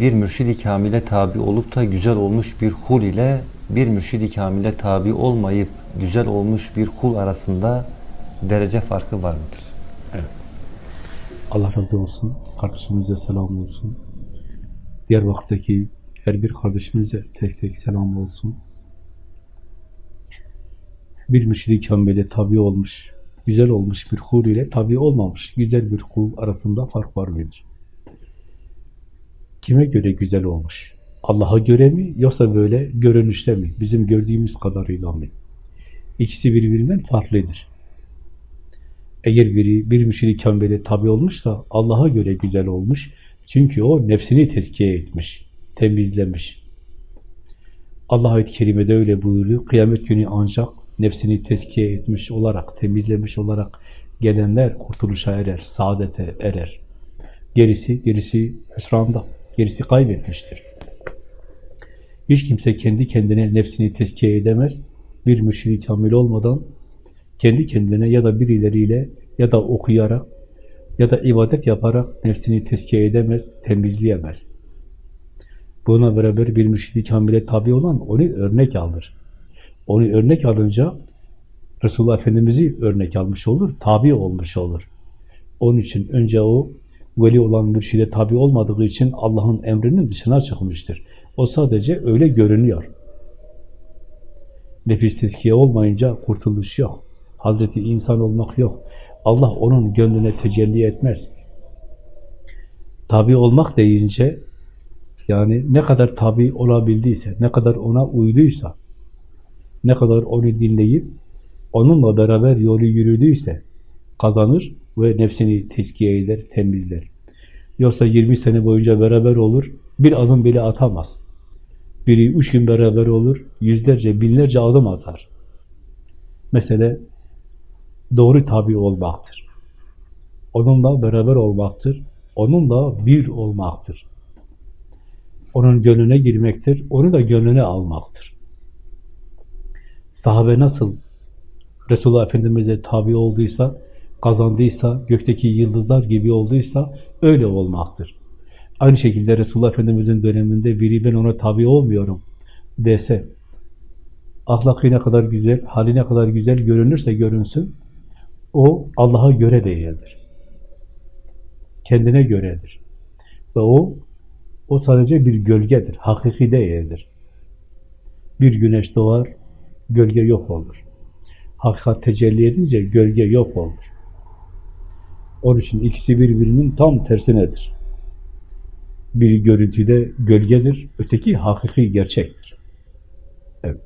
bir mürşidi kamile tabi olup da güzel olmuş bir kul ile bir mürşidi kamile tabi olmayıp güzel olmuş bir kul arasında derece farkı var mıdır? Allah razı olsun. Kardeşimize selam olsun. Diyarbakır'daki her bir kardeşimize tek tek selam olsun. Bir müşrik kamile tabi olmuş, güzel olmuş bir kul ile tabi olmamış, güzel bir kul arasında fark var mıdır? Kime göre güzel olmuş? Allah'a göre mi yoksa böyle görünüşte mi? Bizim gördüğümüz kadarıyla mı? İkisi birbirinden farklıdır. Eğer biri bir müşrik kamile tabi olmuşsa Allah'a göre güzel olmuş. Çünkü o nefsini tezkiye etmiş, temizlemiş. Allah ayet-i kerimede öyle buyuruyor. Kıyamet günü ancak nefsini tezkiye etmiş olarak, temizlemiş olarak gelenler kurtuluşa erer, saadete erer. Gerisi, gerisi hüsranda, gerisi kaybetmiştir. Hiç kimse kendi kendine nefsini tezkiye edemez. Bir müşrik kamil olmadan kendi kendine ya da birileriyle ya da okuyarak ya da ibadet yaparak nefsini tezkiye edemez, temizleyemez. Buna beraber bir müşrik kamile tabi olan onu örnek alır. Onu örnek alınca Resulullah Efendimiz'i örnek almış olur, tabi olmuş olur. Onun için önce o veli olan mürşide tabi olmadığı için Allah'ın emrinin dışına çıkmıştır. O sadece öyle görünüyor. Nefis tezkiye olmayınca kurtuluş yok. Hazreti insan olmak yok. Allah onun gönlüne tecelli etmez. Tabi olmak deyince yani ne kadar tabi olabildiyse, ne kadar ona uyduysa, ne kadar onu dinleyip onunla beraber yolu yürüdüyse kazanır ve nefsini tezkiye eder, temizler. Yoksa 20 sene boyunca beraber olur, bir adım bile atamaz. Biri üç gün beraber olur, yüzlerce, binlerce adım atar. Mesele doğru tabi olmaktır. Onunla beraber olmaktır. Onunla bir olmaktır. Onun gönlüne girmektir. Onu da gönlüne almaktır. Sahabe nasıl Resulullah Efendimiz'e tabi olduysa, kazandıysa, gökteki yıldızlar gibi olduysa öyle olmaktır. Aynı şekilde Resulullah Efendimiz'in döneminde biri ben ona tabi olmuyorum dese, ahlakı ne kadar güzel, hali ne kadar güzel görünürse görünsün, o Allah'a göre değildir. Kendine göredir. Ve o, o sadece bir gölgedir, hakiki değildir. Bir güneş doğar, gölge yok olur. Hakikat tecelli edince gölge yok olur. Onun için ikisi birbirinin tam tersinedir. Biri görüntüde gölgedir, öteki hakiki gerçektir. Evet.